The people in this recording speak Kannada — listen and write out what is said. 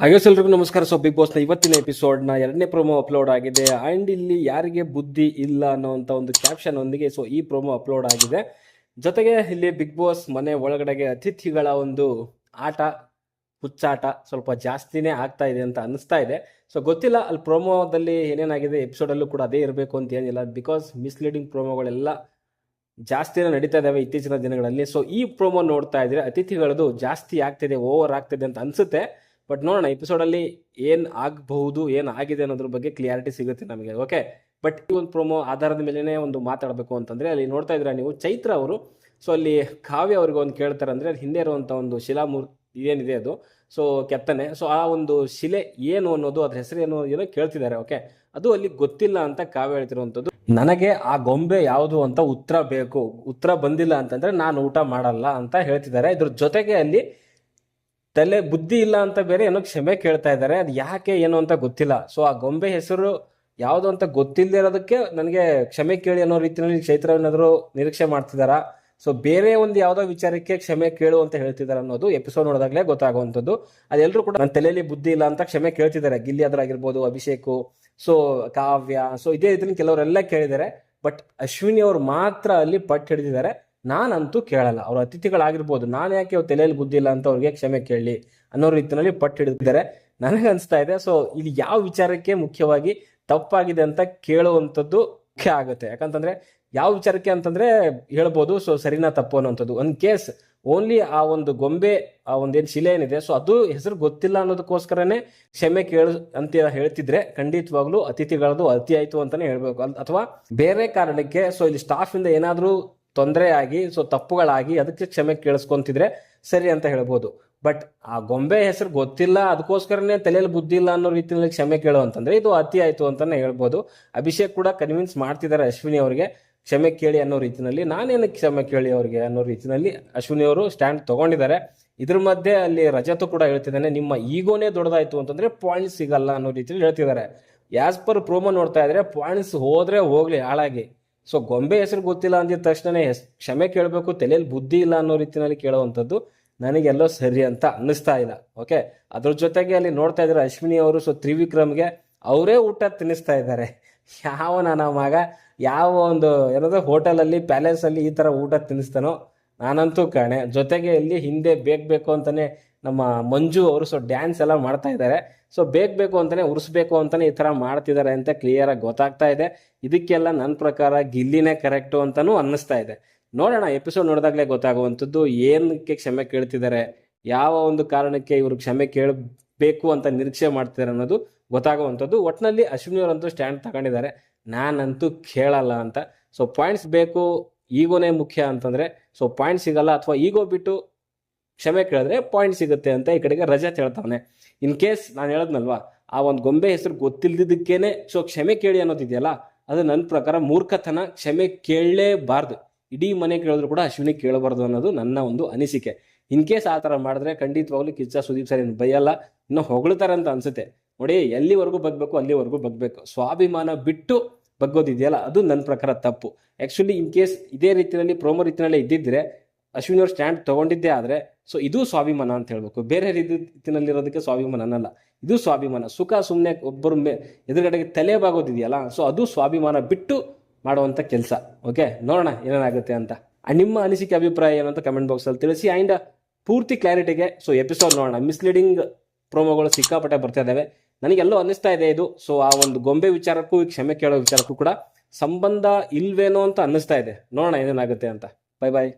ಹಾಗೆ ಎಲ್ರಿಗೂ ನಮಸ್ಕಾರ. ಸೊ ಬಿಗ್ ಬಾಸ್ನ ಇವತ್ತಿನ ಎಪಿಸೋಡ್ನ ಎರಡನೇ ಪ್ರೋಮೋ ಅಪ್ಲೋಡ್ ಆಗಿದೆ. ಆ್ಯಂಡ್ ಇಲ್ಲಿ ಯಾರಿಗೆ ಬುದ್ಧಿ ಇಲ್ಲ ಅನ್ನೋವಂಥ ಒಂದು ಕ್ಯಾಪ್ಷನ್ ಒಂದಿಗೆ ಸೊ ಈ ಪ್ರೋಮೋ ಅಪ್ಲೋಡ್ ಆಗಿದೆ. ಜೊತೆಗೆ ಇಲ್ಲಿ ಬಿಗ್ ಬಾಸ್ ಮನೆ ಒಳಗಡೆಗೆ ಅತಿಥಿಗಳ ಒಂದು ಆಟ, ಹುಚ್ಚಾಟ ಸ್ವಲ್ಪ ಜಾಸ್ತಿನೇ ಆಗ್ತಾ ಇದೆ ಅಂತ ಅನಿಸ್ತಾ ಇದೆ. ಸೊ ಗೊತ್ತಿಲ್ಲ, ಅಲ್ಲಿ ಪ್ರೋಮೋದಲ್ಲಿ ಏನೇನಾಗಿದೆ ಎಪಿಸೋಡಲ್ಲೂ ಕೂಡ ಅದೇ ಇರಬೇಕು ಅಂತ ಏನಿಲ್ಲ. ಬಿಕಾಸ್ ಮಿಸ್ಲೀಡಿಂಗ್ ಪ್ರೋಮೋಗಳೆಲ್ಲ ಜಾಸ್ತಿನೇ ನಡೀತಾ ಇದಾವೆ ಇತ್ತೀಚಿನ ದಿನಗಳಲ್ಲಿ. ಸೊ ಈ ಪ್ರೋಮೋ ನೋಡ್ತಾ ಇದ್ರೆ ಅತಿಥಿಗಳದು ಜಾಸ್ತಿ ಆಗ್ತಿದೆ ಓವರ್ ಆಗ್ತಿದೆ ಅಂತ ಅನ್ಸುತ್ತೆ. ಬಟ್ ನೋಡೋಣ ಎಪಿಸೋಡಲ್ಲಿ ಏನು ಆಗಬಹುದು, ಏನು ಆಗಿದೆ ಅನ್ನೋದ್ರ ಬಗ್ಗೆ ಕ್ಲಿಯಾರಿಟಿ ಸಿಗುತ್ತೆ ನಮಗೆ ಓಕೆ ಬಟ್ ಈ ಒಂದು ಪ್ರೊಮೋ ಆಧಾರದ ಮೇಲೇ ಒಂದು ಮಾತಾಡಬೇಕು ಅಂತಂದ್ರೆ ಅಲ್ಲಿ ನೋಡ್ತಾ ಇದ್ರೆ ನೀವು, ಚೈತ್ರ ಅವರು. ಸೊ ಅಲ್ಲಿ ಕಾವ್ಯ ಅವ್ರಿಗೆ ಒಂದು ಕೇಳ್ತಾರೆ ಅಂದ್ರೆ ಹಿಂದೆ ಇರುವಂಥ ಒಂದು ಶಿಲಾಮೂರ್ತಿ ಏನಿದೆ ಅದು? ಸೊ ಕೆತ್ತನೆ. ಸೊ ಆ ಒಂದು ಶಿಲೆ ಏನು ಅನ್ನೋದು, ಅದ್ರ ಹೆಸರು ಏನು ಏನೋ ಕೇಳ್ತಿದ್ದಾರೆ ಓಕೆ ಅದು ಅಲ್ಲಿ ಗೊತ್ತಿಲ್ಲ ಅಂತ ಕಾವ್ಯ ಹೇಳ್ತಿರುವಂಥದ್ದು. ನನಗೆ ಆ ಗೊಂಬೆ ಯಾವುದು ಅಂತ ಉತ್ತರ ಬೇಕು, ಉತ್ತರ ಬಂದಿಲ್ಲ ಅಂತಂದ್ರೆ ನಾನು ಊಟ ಮಾಡಲ್ಲ ಅಂತ ಹೇಳ್ತಿದ್ದಾರೆ. ಇದ್ರ ಜೊತೆಗೆ ಅಲ್ಲಿ ತಲೆ ಬುದ್ಧಿ ಇಲ್ಲ ಅಂತ ಬೇರೆ ಏನೋ ಕ್ಷಮೆ ಕೇಳ್ತಾ ಇದ್ದಾರೆ. ಅದು ಯಾಕೆ ಏನು ಅಂತ ಗೊತ್ತಿಲ್ಲ. ಸೊ ಆ ಗೊಂಬೆ ಹೆಸರು ಯಾವುದು ಅಂತ ಗೊತ್ತಿಲ್ಲದೆ ಇರೋದಕ್ಕೆ ನನಗೆ ಕ್ಷಮೆ ಕೇಳಿ ಅನ್ನೋ ರೀತಿಯಲ್ಲಿ ಚೈತ್ರ ಏನಾದರೂ ನಿರೀಕ್ಷೆ ಮಾಡ್ತಿದ್ದಾರಾ ಸೊ ಬೇರೆ ಒಂದು ಯಾವುದೋ ವಿಚಾರಕ್ಕೆ ಕ್ಷಮೆ ಕೇಳು ಅಂತ ಹೇಳ್ತಿದ್ದಾರೆ ಅನ್ನೋದು ಎಪಿಸೋಡ್ ನೋಡಿದಾಗಲೇ ಗೊತ್ತಾಗುವಂಥದ್ದು. ಅದೆಲ್ಲರೂ ಕೂಡ ನನ್ನ ತಲೆಯಲ್ಲಿ ಬುದ್ಧಿ ಇಲ್ಲ ಅಂತ ಕ್ಷಮೆ ಕೇಳ್ತಿದ್ದಾರೆ. ಗಿಲ್ಲಿ ಆಗಿರ್ಬೋದು, ಅಭಿಷೇಕು ಸೊ ಕಾವ್ಯ ಸೊ ಇದೇ ರೀತಿ ಕೆಲವರೆಲ್ಲ ಕೇಳಿದ್ದಾರೆ. ಬಟ್ ಅಶ್ವಿನಿ ಅವರು ಮಾತ್ರ ಅಲ್ಲಿ ಪಟ್ಟು ಹಿಡಿದಿದ್ದಾರೆ. ನಾನಂತೂ ಕೇಳಲ್ಲ. ಅವ್ರ ಅತಿಥಿಗಳಾಗಿರ್ಬೋದು. ನಾನು ಯಾಕೆ ಅವ್ರ ತಲೆಯಲ್ಲಿ ಬುದ್ಧಿ ಇಲ್ಲ ಅಂತ ಅವ್ರಿಗೆ ಕ್ಷಮೆ ಕೇಳಲಿ ಅನ್ನೋ ರೀತಿಯಲ್ಲಿ ಪಟ್ಟು ಹಿಡಿದಿದ್ದಾರೆ. ನನಗೆ ಅನಿಸ್ತಾ ಇದೆ. ಸೊ ಇಲ್ಲಿ ಯಾವ ವಿಚಾರಕ್ಕೆ ಮುಖ್ಯವಾಗಿ ತಪ್ಪಾಗಿದೆ ಅಂತ ಕೇಳುವಂಥದ್ದು ಮುಖ್ಯ ಆಗುತ್ತೆ. ಯಾಕಂತಂದ್ರೆ ಯಾವ ವಿಚಾರಕ್ಕೆ ಅಂತಂದ್ರೆ ಹೇಳ್ಬೋದು, ಸೊ ಸರಿನಾ ತಪ್ಪು ಅನ್ನೋಂಥದ್ದು ಒಂದು ಕೇಸ್ ಓನ್ಲಿ ಆ ಒಂದು ಗೊಂಬೆ, ಆ ಒಂದೇನು ಶಿಲೆ ಏನಿದೆ ಸೊ ಅದು ಹೆಸರು ಗೊತ್ತಿಲ್ಲ ಅನ್ನೋದಕ್ಕೋಸ್ಕರನೇ ಕ್ಷಮೆ ಕೇಳ ಅಂತ ಹೇಳ್ತಿದ್ರೆ ಖಂಡಿತವಾಗ್ಲೂ ಅತಿಥಿಗಳದು ಅತಿ ಆಯ್ತು ಅಂತಾನೆ ಹೇಳ್ಬೇಕು. ಅಥವಾ ಬೇರೆ ಕಾರಣಕ್ಕೆ ಸೊ ಇಲ್ಲಿ ಸ್ಟಾಫ್ ಇಂದ ಏನಾದ್ರೂ ತೊಂದರೆ ಆಗಿ ಸೊ ತಪ್ಪುಗಳಾಗಿ ಅದಕ್ಕೆ ಕ್ಷಮೆ ಕೇಳಿಸ್ಕೊಂತಿದ್ರೆ ಸರಿ ಅಂತ ಹೇಳ್ಬೋದು. ಬಟ್ ಆ ಗೊಂಬೆ ಹೆಸರು ಗೊತ್ತಿಲ್ಲ, ಅದಕ್ಕೋಸ್ಕರನೇ ತಲೆಯಲ್ಲಿ ಬುದ್ಧಿ ಇಲ್ಲ ಅನ್ನೋ ರೀತಿಯಲ್ಲಿ ಕ್ಷಮೆ ಕೇಳು ಅಂತಂದ್ರೆ ಇದು ಅತಿ ಆಯ್ತು ಅಂತಾನೆ ಹೇಳ್ಬೋದು. ಅಭಿಷೇಕ್ ಕೂಡ ಕನ್ವಿನ್ಸ್ ಮಾಡ್ತಿದ್ದಾರೆ ಅಶ್ವಿನಿ ಅವರಿಗೆ, ಕ್ಷಮೆ ಕೇಳಿ ಅನ್ನೋ ರೀತಿಯಲ್ಲಿ ನಾನೇನು ಕ್ಷಮೆ ಕೇಳಿ ಅವ್ರಿಗೆ ಅನ್ನೋ ರೀತಿಯಲ್ಲಿ ಅಶ್ವಿನಿ ಅವರು ಸ್ಟ್ಯಾಂಡ್ ತಗೊಂಡಿದ್ದಾರೆ. ಇದ್ರ ಮಧ್ಯೆ ಅಲ್ಲಿ ರಜತ ಕೂಡ ಹೇಳ್ತಿದ್ದಾನೆ, ನಿಮ್ಮ ಈಗೋನೇ ದೊಡ್ಡದಾಯ್ತು ಅಂತಂದ್ರೆ ಪಾಯಿಂಟ್ಸ್ ಸಿಗಲ್ಲ ಅನ್ನೋ ರೀತಿಯಲ್ಲಿ ಹೇಳ್ತಿದ್ದಾರೆ. ಆಸ್ ಪರ್ ಪ್ರೋಮೋ ನೋಡ್ತಾ ಇದ್ರೆ, ಪಾಯಿಂಟ್ಸ್ ಹೋದ್ರೆ ಹೋಗ್ಲಿ ಹಾಳಾಗಿ. ಸೊ ಗೊಂಬೆ ಹೆಸರು ಗೊತ್ತಿಲ್ಲ ಅಂದಿದ ತಕ್ಷಣ ಕ್ಷಮೆ ಕೇಳಬೇಕು, ತಲೆಯಲ್ಲಿ ಬುದ್ಧಿ ಇಲ್ಲ ಅನ್ನೋ ರೀತಿಯಲ್ಲಿ ಕೇಳುವಂಥದ್ದು ನನಗೆಲ್ಲೋ ಸರಿ ಅಂತ ಅನ್ನಿಸ್ತಾ ಇಲ್ಲ ಓಕೆ ಅದ್ರ ಜೊತೆಗೆ ಅಲ್ಲಿ ನೋಡ್ತಾ ಇದ್ದಾರೆ ಅಶ್ವಿನಿ ಅವರು ಸೊ ತ್ರಿವಿಕ್ರಮ್ಗೆ ಅವರೇ ಊಟ ತಿನ್ನಿಸ್ತಾ ಇದ್ದಾರೆ. ಯಾವ ನನ್ನ ಮಗ, ಯಾವ ಒಂದು, ಏನದು, ಹೋಟೆಲಲ್ಲಿ, ಪ್ಯಾಲೇಸಲ್ಲಿ ಈ ಥರ ಊಟ ತಿನ್ನಿಸ್ತಾನೋ ನಾನಂತೂ ಕಾಣೆ. ಜೊತೆಗೆ ಇಲ್ಲಿ ಹಿಂದೆ ಬೇಕು ಬೇಕು ಅಂತಾನೆ ನಮ್ಮ ಮಂಜು ಅವರು ಸೊ ಡ್ಯಾನ್ಸ್ ಎಲ್ಲ ಮಾಡ್ತಾ ಇದ್ದಾರೆ. ಸೊ ಬೇಕು ಬೇಕು ಅಂತಾನೆ, ಉರಿಸ್ಬೇಕು ಅಂತಾನೆ ಈ ಥರ ಮಾಡ್ತಿದ್ದಾರೆ ಅಂತ ಕ್ಲಿಯರ್ ಆಗಿ ಗೊತ್ತಾಗ್ತಾ ಇದೆ. ಇದಕ್ಕೆಲ್ಲ ನನ್ನ ಪ್ರಕಾರ ಗಿಲ್ಲಿನೇ ಕರೆಕ್ಟು ಅಂತಾನೂ ಅನ್ನಿಸ್ತಾ ಇದೆ. ನೋಡೋಣ ಎಪಿಸೋಡ್ ನೋಡಿದಾಗಲೇ ಗೊತ್ತಾಗುವಂಥದ್ದು ಏನಕ್ಕೆ ಕ್ಷಮೆ ಕೇಳ್ತಿದ್ದಾರೆ, ಯಾವ ಒಂದು ಕಾರಣಕ್ಕೆ ಇವರು ಕ್ಷಮೆ ಕೇಳಬೇಕು ಅಂತ ನಿರೀಕ್ಷೆ ಮಾಡ್ತಿದ್ದಾರೆ ಅನ್ನೋದು ಗೊತ್ತಾಗುವಂಥದ್ದು. ಒಟ್ಟಿನಲ್ಲಿ ಅಶ್ವಿನಿ ಅವರಂತೂ ಸ್ಟ್ಯಾಂಡ್ ತಗೊಂಡಿದ್ದಾರೆ. ನಾನಂತೂ ಕೇಳಲ್ಲ ಅಂತ. ಸೊ ಪಾಯಿಂಟ್ಸ್ ಬೇಕು, ಈಗೋನೇ ಮುಖ್ಯ ಅಂತಂದ್ರೆ ಸೊ ಪಾಯಿಂಟ್ ಸಿಗಲ್ಲ ಅಥವಾ ಈಗೋ ಬಿಟ್ಟು ಕ್ಷಮೆ ಕೇಳಿದ್ರೆ ಪಾಯಿಂಟ್ ಸಿಗುತ್ತೆ ಅಂತ ಈ ಕಡೆಗೆ ರಜಾ ಹೇಳ್ತಾವನೆ ಇನ್ ಕೇಸ್ ನಾನು ಹೇಳದ್ನಲ್ವಾ, ಆ ಒಂದು ಗೊಂಬೆ ಹೆಸರು ಗೊತ್ತಿಲ್ದಿದ್ದಕ್ಕೇನೆ ಸೊ ಕ್ಷಮೆ ಕೇಳಿ ಅನ್ನೋದಿದೆಯಲ್ಲ, ಅದು ನನ್ನ ಪ್ರಕಾರ ಮೂರ್ಖತನ, ಕ್ಷಮೆ ಕೇಳಲೇಬಾರ್ದು. ಇಡೀ ಮನೆ ಕೇಳಿದ್ರು ಕೂಡ ಅಶ್ವಿನಿ ಕೇಳಬಾರ್ದು ಅನ್ನೋದು ನನ್ನ ಒಂದು ಅನಿಸಿಕೆ. ಇನ್ ಕೇಸ್ ಆ ಥರ ಮಾಡಿದ್ರೆ ಖಂಡಿತವಾಗ್ಲೂ ಕಿಚ್ಚ ಸುದೀಪ್ ಸರ್ ಏನು ಬೈಯಲ್ಲ, ಇನ್ನು ಹೊಗಳ್ತಾರೆ ಅಂತ ಅನ್ಸುತ್ತೆ. ನೋಡಿ, ಎಲ್ಲಿವರೆಗೂ ಬಗ್ಬೇಕು, ಅಲ್ಲಿವರೆಗೂ ಬಗ್ಬೇಕು. ಸ್ವಾಭಿಮಾನ ಬಿಟ್ಟು ಬಗ್ಗೋದಿದೆಯಲ್ಲ, ಅದು ನನ್ನ ಪ್ರಕಾರ ತಪ್ಪು. ಆ್ಯಕ್ಚುಲಿ ಇನ್ ಕೇಸ್ ಇದೇ ರೀತಿಯಲ್ಲಿ ಪ್ರೋಮೋ ರೀತಿಯಲ್ಲೇ ಇದ್ದಿದ್ರೆ ಅಶ್ವಿನಿ ಅವ್ರು ಸ್ಟ್ಯಾಂಡ್ ತಗೊಂಡಿದ್ದೆ ಆದರೆ ಸೊ ಇದು ಸ್ವಾಭಿಮಾನ ಅಂತ ಹೇಳ್ಬೇಕು. ಬೇರೆ ರೀತಿಯಲ್ಲಿರೋದಕ್ಕೆ ಸ್ವಾಭಿಮಾನ ಅನ್ನಲ್ಲ ಇದು ಸ್ವಾಭಿಮಾನ. ಸುಖ ಸುಮ್ಮನೆ ಒಬ್ಬರು ಮೇ ಎದುರುಗಡೆಗೆ ತಲೆ ಬಾಗೋದಿದೆಯಲ್ಲ ಸೊ ಅದು ಸ್ವಾಭಿಮಾನ ಬಿಟ್ಟು ಮಾಡುವಂಥ ಕೆಲಸ. ಓಕೆ ನೋಡೋಣ ಏನೇನಾಗುತ್ತೆ ಅಂತ. ನಿಮ್ಮ ಅನಿಸಿಕೆ ಅಭಿಪ್ರಾಯ ಏನಂತ ಕಮೆಂಟ್ ಬಾಕ್ಸಲ್ಲಿ ತಿಳಿಸಿ. ಆ್ಯಂಡ್ ಪೂರ್ತಿ ಕ್ಲಾರಿಟಿಗೆ ಸೊ ಎಪಿಸೋಡ್ ನೋಡೋಣ. ಮಿಸ್ಲೀಡಿಂಗ್ ಪ್ರೋಮೋಗಳು ಸಿಕ್ಕಾಪಟ್ಟೆ ಬರ್ತಾ ಇದ್ದಾವೆ ನನಗೆಲ್ಲೋ ಅನ್ನಿಸ್ತಾ ಇದೆ ಇದು. ಸೊ ಆ ಒಂದು ಗೊಂಬೆ ವಿಚಾರಕ್ಕೂ ಈ ಕ್ಷಮೆ ಕೇಳೋ ವಿಚಾರಕ್ಕೂ ಕೂಡ ಸಂಬಂಧ ಇಲ್ವೇನೋ ಅಂತ ಅನ್ನಿಸ್ತಾ ಇದೆ. ನೋಡೋಣ ಏನೇನಾಗುತ್ತೆ ಅಂತ. Bye bye